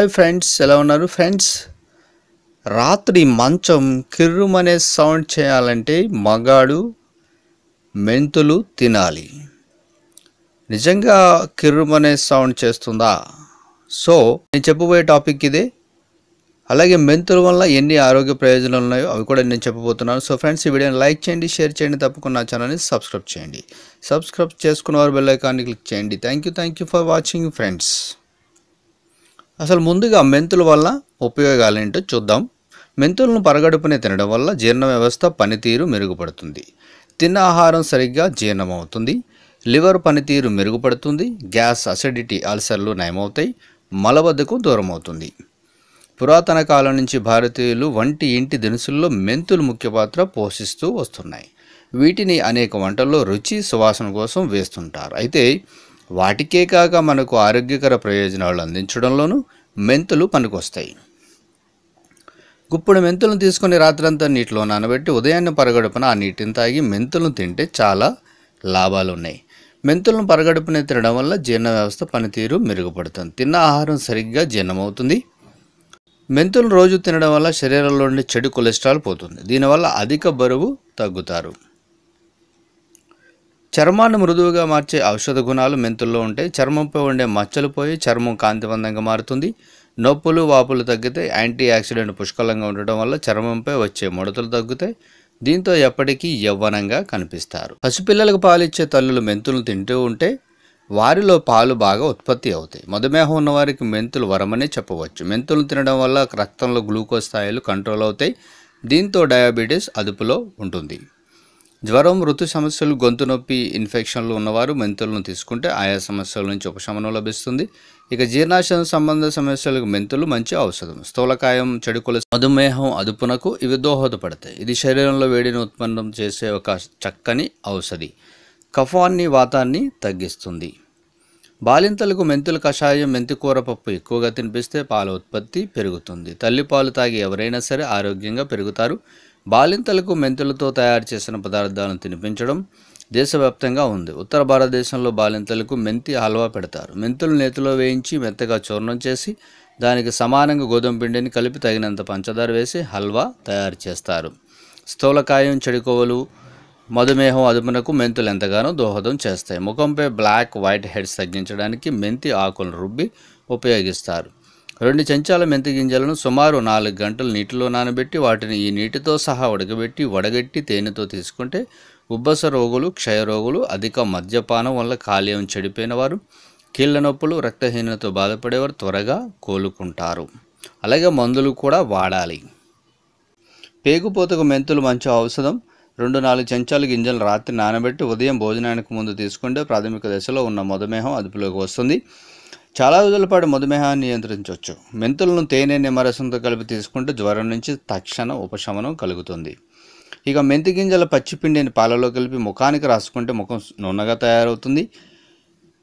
Hi friends ఎలా ఉన్నారు friends? రాత్రి మంచం కిర్రుమనే సౌండ్ చేయాలంటే మగాడు మెంతులు తినాలి. నిజంగా కిర్రుమనే సౌండ్ చేస్తుందా? సో నేను చెప్పబోయే టాపిక్ ఇదే. అలాగే మెంతుల వల్ల ఎన్ని ఆరోగ్య ప్రయోజనాలు ఉన్నాయో అవి కూడా నేను చెప్పబోతున్నాను. సో ఫ్రెండ్స్ ఈ వీడియోని లైక్ చేయండి షేర్ చేయండి తప్పకుండా నా ఛానల్ని సబ్స్క్రైబ్ చేయండి. సబ్స్క్రైబ్ చేసుకున్న వారు బెల్ ఐకాన్ని క్లిక్ చేయండి. Thank you thank you for watching friends. అసలు ముందుగా మెంతుల వల్ల ఉపయోగాలు ఏంటో చూద్దాం. మెంతులను పరగడుపునే తినడం వల్ల జీర్ణ వ్యవస్థ పనితీరు మెరుగుపడుతుంది. తిన్న ఆహారం సరిగ్గా జీర్ణమవుతుంది. లివర్ పనితీరు మెరుగుపడుతుంది. గ్యాస్ అసిడిటీ అల్సర్లు నయమవుతాయి. మలబద్ధకం దూరం అవుతుంది పురాతన కాలం నుంచి భారతీయులు వంటి ఇంటి దినుసుల్లో మెంతులు ముఖ్య పాత్ర పోషిస్తూ వస్తున్నాయి. వీటిని అనేక వంటల్లో రుచి సువాసన కోసం వేస్తుంటారు. అయితే వాటికే కాక మనకు ఆరోగ్యకర ప్రయోజనాలు అందించడంలోనూ మెంతులు పనికొస్తాయి. గుప్పుడు మెంతులను తీసుకొని రాత్రంతా నీటిలో నానబెట్టి ఉదయాన్నే పరగడుపున ఆ నీటిని తాగి మెంతులను తింటే చాలా లాభాలు ఉన్నాయి మెంతులను పరగడుపున తినడం వల్ల జీర్ణ వ్యవస్థ పనితీరు మెరుగుపడుతుంది. తిన్న ఆహారం సరిగ్గా జీర్ణమవుతుంది. మెంతులు రోజు తినడం వల్ల శరీరంలో ఉండే చెడు కొలెస్ట్రాల్ పోతుంది. దీనివల్ల అధిక బరువు తగ్గుతారు. చర్మాన్ని మృదువుగా మార్చే ఔషధ గుణాలు మెంతుల్లో ఉంటాయి చర్మంపై ఉండే మచ్చలు పోయి చర్మం కాంతివంతంగా మారుతుంది. నొప్పులు వాపులు తగ్గితే యాంటీ ఆక్సిడెంట్ పుష్కలంగా ఉండటం వల్ల చర్మంపై వచ్చే ముడతలు తగ్గుతాయి. దీంతో ఎప్పటికీ యవ్వనంగా కనిపిస్తారు. పసిపిల్లలకు పాలిచ్చే తల్లులు మెంతులు తింటూ ఉంటే వారిలో పాలు బాగా ఉత్పత్తి అవుతాయి. మధుమేహం ఉన్నవారికి మెంతులు వరమనే చెప్పవచ్చు. మెంతులు తినడం వల్ల రక్తంలో గ్లూకోజ్ స్థాయిలు కంట్రోల్ అవుతాయి. దీంతో డయాబెటీస్ అదుపులో ఉంటుంది. జ్వరం ఋతు సమస్యలు గొంతు నొప్పి ఇన్ఫెక్షన్లు ఉన్నవారు మెంతులను తీసుకుంటే ఆయా సమస్యల నుంచి ఉపశమనం లభిస్తుంది. ఇక జీర్ణాశయం సంబంధ సమస్యలకు మెంతులు మంచి ఔషధం. స్థూలకాయం చెడు మధుమేహం అదుపునకు ఇవి దోహదపడతాయి. ఇది శరీరంలో వేడిని ఉత్పన్నం చేసే ఒక చక్కని ఔషధి. కఫాన్ని వాతాన్ని తగ్గిస్తుంది. బాలింతలకు మెంతుల కషాయం మెంతికూర పప్పు ఎక్కువగా తినిపిస్తే పాల ఉత్పత్తి పెరుగుతుంది. తల్లిపాలు తాగి ఎవరైనా సరే ఆరోగ్యంగా పెరుగుతారు. బాలింతలకు మెంతులతో తయారు చేసిన పదార్థాలను తినిపించడం దేశవ్యాప్తంగా ఉంది. ఉత్తర భారతదేశంలో బాలింతలకు మెంతి హల్వా పెడతారు. మెంతులు నేతిలో వేయించి మెత్తగా చూర్ణం చేసి దానికి సమానంగా గోధుమ పిండిని కలిపి తగినంత పంచదార వేసి హల్వా తయారు చేస్తారు. స్థూలకాయం చెడుకోవలు మధుమేహం అదుపునకు మెంతులు ఎంతగానో దోహదం చేస్తాయి. ముఖంపై బ్లాక్ వైట్ హెడ్స్ తగ్గించడానికి మెంతి ఆకులను రుబ్బి ఉపయోగిస్తారు. రెండు చెంచాల మెంతి గింజలను సుమారు నాలుగు గంటలు నీటిలో నానబెట్టి వాటిని ఈ నీటితో సహా ఉడకబెట్టి వడగట్టి తేనెతో తీసుకుంటే ఉబ్బస రోగులు క్షయరోగులు అధిక మద్యపానం వల్ల కాలేయం చెడిపోయిన వారు కీళ్ళ నొప్పులు రక్తహీనతతో బాధపడేవారు త్వరగా కోలుకుంటారు. అలాగే మందులు కూడా వాడాలి. పేగుపోతకు మెంతులు మంచి ఔషధం రెండు నాలుగు చెంచాలు గింజలు రాత్రి నానబెట్టి ఉదయం భోజనానికి ముందు తీసుకుంటే ప్రాథమిక దశలో ఉన్న మధుమేహం అదుపులోకి వస్తుంది. చాలా రోజుల పాటు మధుమేహాన్ని నియంత్రించవచ్చు. మెంతులను తేనె నిమ్మరసంతో కలిపి తీసుకుంటే జ్వరం నుంచి తక్షణ ఉపశమనం కలుగుతుంది. ఇక మెంతి గింజల పచ్చిపిండిని పాలలో కలిపి ముఖానికి రాసుకుంటే ముఖం నున్నగా తయారవుతుంది.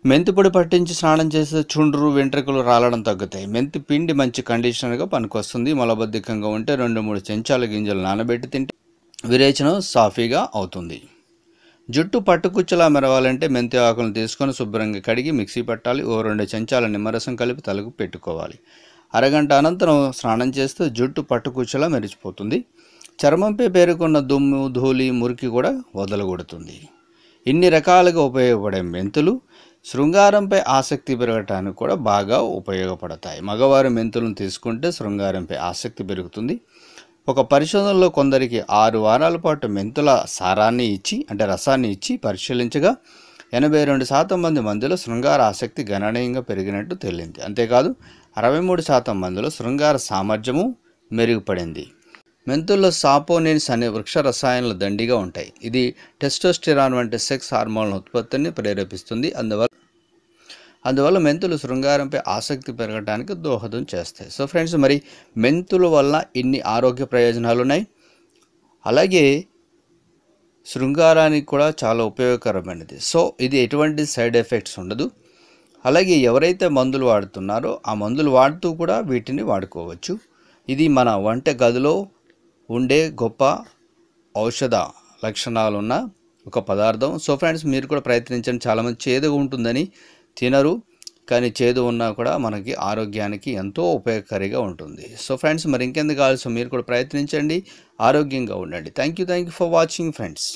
మెంతి పొడి పట్టించి స్నానం చేస్తే చుండ్రు వెంట్రుకలు రాలడం తగ్గుతాయి. మెంతి పిండి మంచి కండిషనర్గా పనికొస్తుంది. మలబద్ధకంగా ఉంటే రెండు మూడు చెంచాల గింజలు నానబెట్టి తింటే విరేచనం సాఫీగా అవుతుంది. జుట్టు పట్టుకుచ్చలా మెరవాలంటే మెంతి ఆకులను తీసుకొని శుభ్రంగా కడిగి మిక్సీ పట్టాలి. ఓ రెండు చెంచాల నిమ్మరసం కలిపి తలకు పెట్టుకోవాలి. అరగంట అనంతరం స్నానం చేస్తే జుట్టు పట్టుకుచ్చలా మెరిచిపోతుంది. చర్మంపై పేరుకున్న దుమ్ము ధూళి మురికి కూడా వదలగొడుతుంది. ఇన్ని రకాలుగా ఉపయోగపడే మెంతులు శృంగారంపై ఆసక్తి పెరగటానికి కూడా బాగా ఉపయోగపడతాయి. మగవారు మెంతులను తీసుకుంటే శృంగారంపై ఆసక్తి పెరుగుతుంది. ఒక పరిశోధనలో కొందరికి ఆరు వారాల పాటు మెంతుల సారాన్ని ఇచ్చి అంటే రసాన్ని ఇచ్చి పరిశీలించగా ఎనభై రెండు శాతం మంది మందిలో శృంగార ఆసక్తి గణనీయంగా పెరిగినట్టు తేలింది. అంతేకాదు అరవై మూడు శాతం మందిలో శృంగార సామర్థ్యము మెరుగుపడింది. మెంతుల్లో సాపోనిన్స్ అనే వృక్ష రసాయనాలు దండిగా ఉంటాయి. ఇది టెస్టోస్టిరాన్ వంటి సెక్స్ హార్మోన్ల ఉత్పత్తిని ప్రేరేపిస్తుంది. అందువల్ల అందువల్ల మెంతులు శృంగారంపై ఆసక్తి పెరగడానికి దోహదం చేస్తాయి. సో ఫ్రెండ్స్ మరి మెంతుల వల్ల ఇన్ని ఆరోగ్య ప్రయోజనాలు ఉన్నాయి అలాగే శృంగారానికి కూడా చాలా ఉపయోగకరమైనది. సో ఇది ఎటువంటి సైడ్ ఎఫెక్ట్స్ ఉండదు. అలాగే ఎవరైతే మందులు వాడుతున్నారో ఆ మందులు వాడుతూ కూడా వీటిని వాడుకోవచ్చు. ఇది మన వంట గదిలో ఉండే గొప్ప ఔషధ లక్షణాలున్న ఒక పదార్థం. సో ఫ్రెండ్స్ మీరు కూడా ప్రయత్నించండి. చాలామంది చేదుగా ఉంటుందని తినరు కానీ చేదు ఉన్నా కూడా మనకి ఆరోగ్యానికి ఎంతో ఉపయోగకారిగా ఉంటుంది. సో ఫ్రెండ్స్ మరి ఇంకెందుకు కావాల్సి మీరు కూడా ప్రయత్నించండి. ఆరోగ్యంగా ఉండండి. Thank you thank you for watching friends